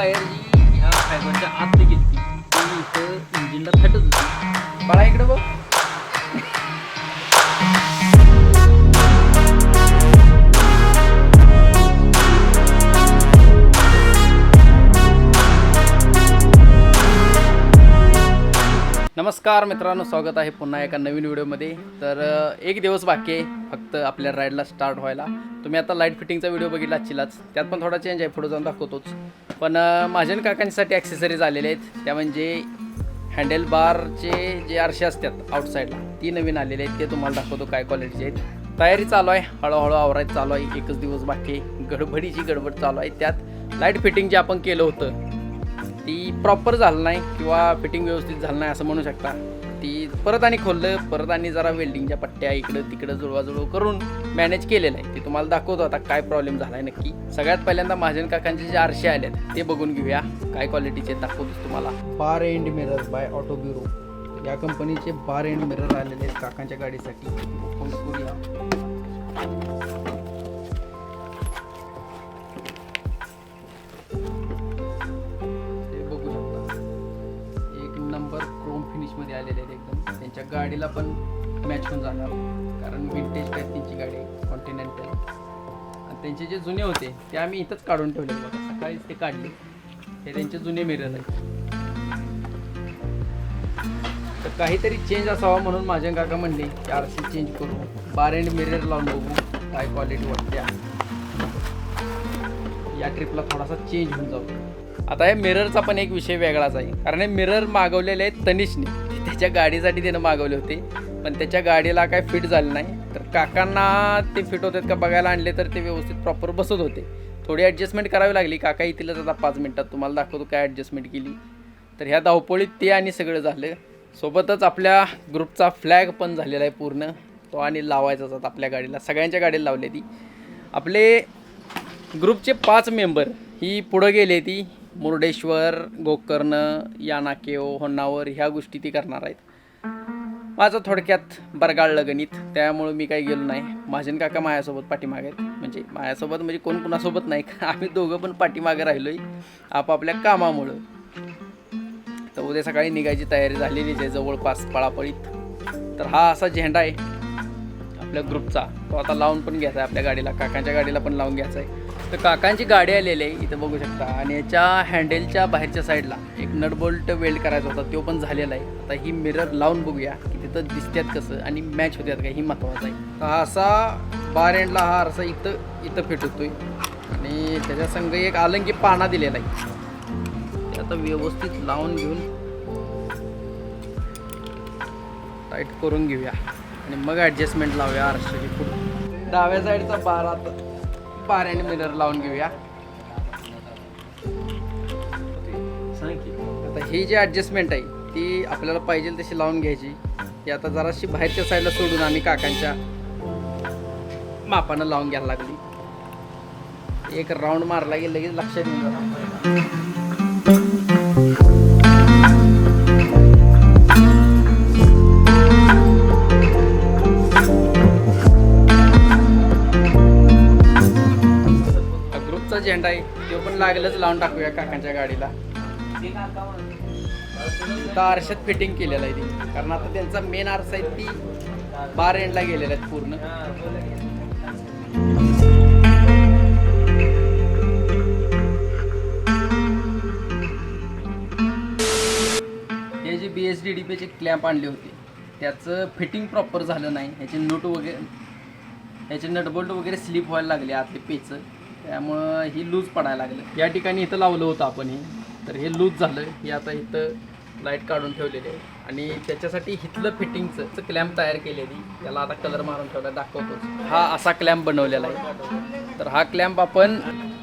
Wire जी ह्या फायबरच्या आत गेली ती इथं इंजिनला थटत होती. बाळा इकडे बघ. नमस्कार मित्रांनो स्वागत आहे पुन्हा एका नवीन व्हिडिओमध्ये. तर एक दिवस बाकी आहे फक्त आपल्या राईडला स्टार्ट व्हायला. तुम्ही आता लाइट फिटिंगचा व्हिडिओ बघितला चिलाच. त्यात पण थोडा चेंज आहे पुढे जाऊन दाखवतोच. पण माझ्या काकांसाठी ॲक्सेसरीज आलेले आहेत. त्या म्हणजे हँडल बारचे जे आरसे असतात आउटसाईडला ती नवीन आलेले आहेत. ते तुम्हाला दाखवतो काय क्वालिटीचे आहेत. तयारी चालू आहे. हळूहळू आवरायचं चालू आहे. एकच दिवस बाकी गडबडीची गडबड चालू आहे. त्यात लाइट फिटिंग जे आपण केलं होतं ती प्रॉपर झालं नाही किंवा फिटिंग व्यवस्थित झालं नाही असं म्हणू शकता. परत आणि खोललं परत आणि जरा वेल्डिंगच्या पट्ट्या इकडं तिकडं जुळवाजुळव करून मॅनेज केलेलं आहे. ते तुम्हाला दाखवतो आता काय प्रॉब्लेम झाला आहे नक्की. सगळ्यात पहिल्यांदा महाजन काकांचे जे आरशे आहेत ते बघून घेऊया. काय क्वालिटीचे दाखवतोच तुम्हाला. Bar end mirror by Auto Bureau या कंपनीचे बार एंड मिरर आलेले आहेत काकांच्या गाडीसाठी. त्या गाडीला पण मॅच होऊन जाणार. कारण विंटेज टाईप त्यांची गाडी कॉन्टिनेंटल आणि त्यांचे जे जुने होते ते आम्ही इथंच काढून ठेवले. बघा सकाळीच ते काढले. हे त्यांचे जुने मिरर आहेत. तर काहीतरी चेंज असावा म्हणून माझ्या काका म्हणले की आरसी चेंज करू. बार एंड मिरर लावून बघू काय क्वालिटी वाटते. या ट्रिपला थोडासा चेंज होऊन जाऊ. आता हे मिररचा पण एक विषय वेगळाच आहे. कारण हे मिरर मागवलेले आहेत तनिषने. त्याच्या गाडीसाठी त्यानं मागवले होते. पण त्याच्या गाडीला काय फिट झालं नाही. तर काकांना ते फिट होतात का बघायला आणले तर ते व्यवस्थित प्रॉपर बसत होते. थोडी ॲडजस्टमेंट करावी लागली. काका येतीलच आता पाच मिनटात. तुम्हाला दाखवतो काय ॲडजस्टमेंट केली. तर ह्या धावपळीत ते आणि सगळं झालं. सोबतच आपल्या ग्रुपचा फ्लॅग पण झालेला आहे पूर्ण. तो आणि लावायचाच आता आपल्या गाडीला. सगळ्यांच्या गाडीला लावली ती. आपले ग्रुपचे पाच मेंबर ही पुढं गेले ती. मुर्डेश्वर गोकर्ण यानाकेव होन्नावर ह्या गोष्टी ती करणार आहेत. माझं थोडक्यात बरगाळलं गणित त्यामुळं मी काही गेलो नाही. माझे काका माझ्यासोबत पाठीमागे आहेत. म्हणजे माझ्यासोबत म्हणजे कोण कुणासोबत नाही. आम्ही दोघं पण पाठीमागे राहिलोय आपापल्या कामामुळं. तर उद्या सकाळी निघायची तयारी झालेलीच आहे जवळपास पळापळीत. तर हा असा झेंडा आहे आपल्या ग्रुपचा. तो आता लावून पण घ्यायचा आहे आपल्या गाडीला. काकांच्या गाडीला पण लावून घ्यायचा आहे. तर काकांची गाडी आलेली आहे इथं बघू शकता. आणि याच्या हँडेलच्या बाहेरच्या साईडला एक नट बोल्ट वेल्ड करायचा होता तो पण झालेला आहे. आता ही मिरर लावून बघूया की तिथं दिसतात कसं आणि मॅच होत्यात का ही महत्त्वाचं आहे. तर हा असा बार एंडला हा असा इथं इथं फिट होतोय. आणि त्याच्या संग एक आलंगी पाना दिलेला आहे. ते आता व्यवस्थित लावून घेऊन टाईट करून घेऊया. आणि मग ॲडजस्टमेंट लावूया आरशाची पुढे. डाव्या साईडचा बारा बाऱ्याने मिरर लावून घेऊया. आता ही जी ॲडजस्टमेंट आहे ती आपल्याला पाहिजे तशी लावून घ्यायची. ती आता जराशी बाहेरच्या साईडला सोडून आम्ही काकांच्या मापानं लावून घ्यायला लागली. एक राऊंड मारला की लगेच लक्षात येऊन लागलंच लावून टाकूया काकांच्या गाडीला. इथं आरशात फिटिंग केलेलं आहे ते कारण आता त्यांचा मेन आरसा आहे ती बार एंडला गेलेला आहेत पूर्ण. हे जे बी एस डी डी पीचे क्लॅम्प आणले होते त्याचं फिटिंग प्रॉपर झालं नाही. ह्याचे नट वगैरे ह्याचे नटबोल्ट वगैरे स्लिप व्हायला लागले आतले पेचं त्यामुळं ही लूज पडायला लागलं. या ठिकाणी इथं लावलं होतं आपण हे. तर हे लूज झालं. हे आता इथं लाइट काढून ठेवलेली आहे. आणि त्याच्यासाठी हिथलं फिटिंगचं क्लॅम्प तयार केलेली. त्याला आता कलर मारून ठेवला दाखवतो. हा असा क्लॅम्प बनवलेला आहे. तर हा क्लॅम्प आपण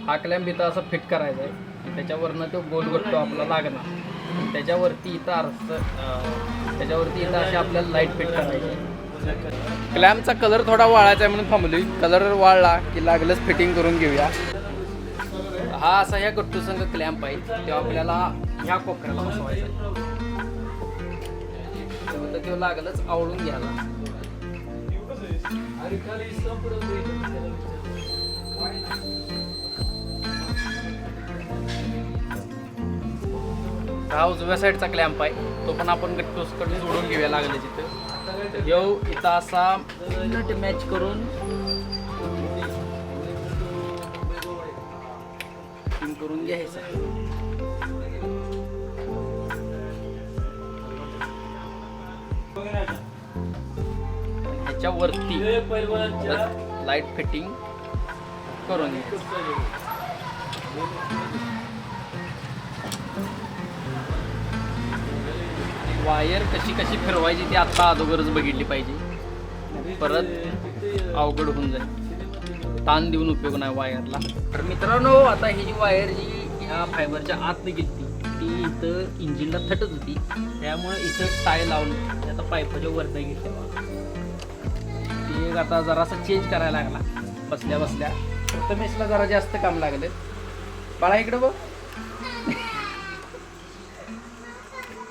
हा क्लॅम्प इथं असं फिट करायचा आहे. त्याच्यावरनं तो गोल गट्टो आपला लागणार. त्याच्यावरती इथं अर्थ त्याच्यावरती इथं अशी आपल्याला लाइट फिट करायची क्लॅम्पचा कलर थोडा वाळायचा आहे म्हणून थांबली कलर वाळला की लागलंच फिटिंग करून घेऊया. हा असा ह्या गट्टू संघ क्लॅम्प आहे. तेव्हा आपल्याला ह्या कोपऱ्याला बसवायचा तर तो लागलंच आवडून घ्यायला. हा उजव्या साईडचा क्लॅम्प आहे. तो पण आपण गट्टूसकडून जोडून घेऊया लागले तिथं तर इथं असा नट मॅच करून. करून घ्यायचा. ह्याच्या वरती लाइट फिटिंग करून घ्यायचं. वायर कशी कशी फिरवायची ती आता अगोदरच बघितली पाहिजे. परत अवघड होऊन जाईल. ताण देऊन उपयोग नाही वायरला. तर मित्रांनो आता ही जी वायर जी ह्या फायबरच्या आत गेली ती इथं इंजिनला थटत होती. त्यामुळे इथं टाय लावून आता पायपाच्या वरती घेतले. ती एक आता जरासा चेंज करायला लागला. बसल्या बसल्या. प्रथमेशला जरा जास्त काम लागले. बाळा इकडे बघ.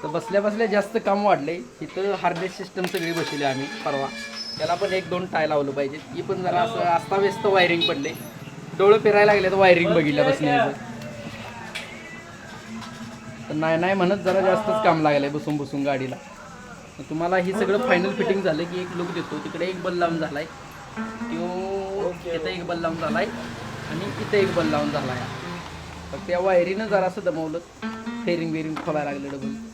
तर बसल्या बसल्या जास्त काम वाढले. इथं हार्नेस सिस्टम सगळी बसवली आम्ही परवा. त्याला पण एक दोन टाय लावलं पाहिजे ती पण जरा असं अस्ताव्यस्त वायरिंग पडले. डोळं फिरायला लागले तर वायरिंग बघितल्या बसण्याचं तर नाही नाही म्हणत जरा जास्तच काम लागलंय बसून बसून गाडीला. तर तुम्हाला ही सगळं फायनल फिटिंग झालं की एक लुक देतो. तिकडे एक बल लावून झालाय तो तिथं एक बल लावून झालाय आणि इथं एक बल लावून झालाय. फक्त त्या वायरीनं जरासं दमवलं. फेरिंग बेरिंग खोलायला लागलं डबल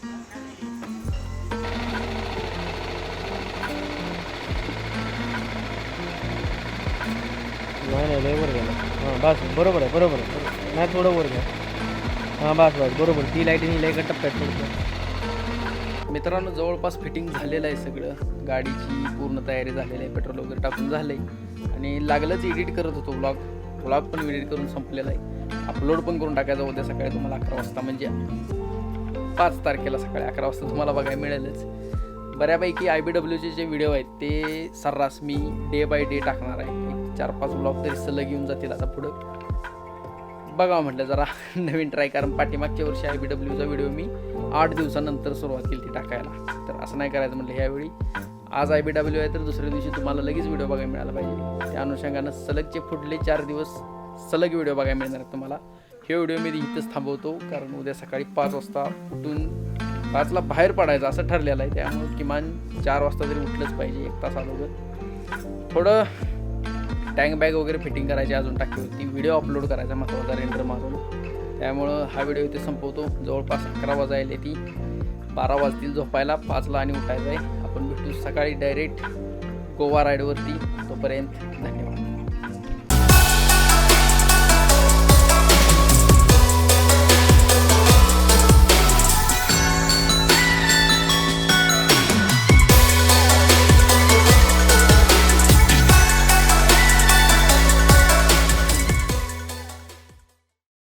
नाही नाही लय वर गेला. हां बस बरोबर आहे बरोबर आहे बरोबर. नाही थोडं वर घ्या. हां बस बस बरोबर. ती लाईटीने लय का टप्प्यात थोडं मित्रांनो जवळपास फिटिंग झालेलं आहे सगळं. गाडीची पूर्ण तयारी झालेली आहे पेट्रोल वगैरे टाकून झालं आहे आणि लागलंच एडिट करत होतो ब्लॉग ब्लॉग पण एडिट करून संपलेला आहे. अपलोड पण करून टाकायचा उद्या सकाळी तुम्हाला अकरा वाजता म्हणजे पाच तारखेला सकाळी अकरा वाजता तुम्हाला बघायला मिळेलच. बऱ्यापैकी आय बी डब्ल्यूचे जे व्हिडिओ आहेत ते सर्रास मी डे बाय डे टाकणार आहे. चार पाच ब्लॉक तरी सलग येऊन जातील आता पुढं. बघा म्हटलं जरा. नवीन ट्राय कारण पाठीमागच्या वर्षी आय बी डब्ल्यूचा व्हिडिओ मी आठ दिवसानंतर सुरुवात केली ती टाकायला. तर असं नाही करायचं म्हटलं ह्यावेळी. आज आय बी डब्ल्यू आहे तर दुसऱ्या दिवशी तुम्हाला लगेच व्हिडिओ बघायला मिळाला पाहिजे. त्या अनुषंगानं सलगचे पुढले चार दिवस सलग व्हिडिओ बघायला मिळणार आहेत तुम्हाला. हे व्हिडिओ मी इथंच थांबवतो कारण उद्या सकाळी पाच वाजता उठून पाचला बाहेर पडायचं असं ठरलेलं आहे. त्यामुळे किमान चार वाजता तरी उठलंच पाहिजे एक तास अगोदर. थोडं टँक बॅग वगैरे फिटिंग करायची अजून टाकी होती. व्हिडिओ अपलोड करायचा महत्त्वाचा रेंडर मारून. त्यामुळं हा व्हिडिओ इथे संपवतो. जवळपास अकरा वाजायला ती. बारा वाजतील झोपायला. पाचला आणि उठायचं आहे आपण भेटू सकाळी डायरेक्ट गोवा राईडवरती तोपर्यंत धन्यवाद.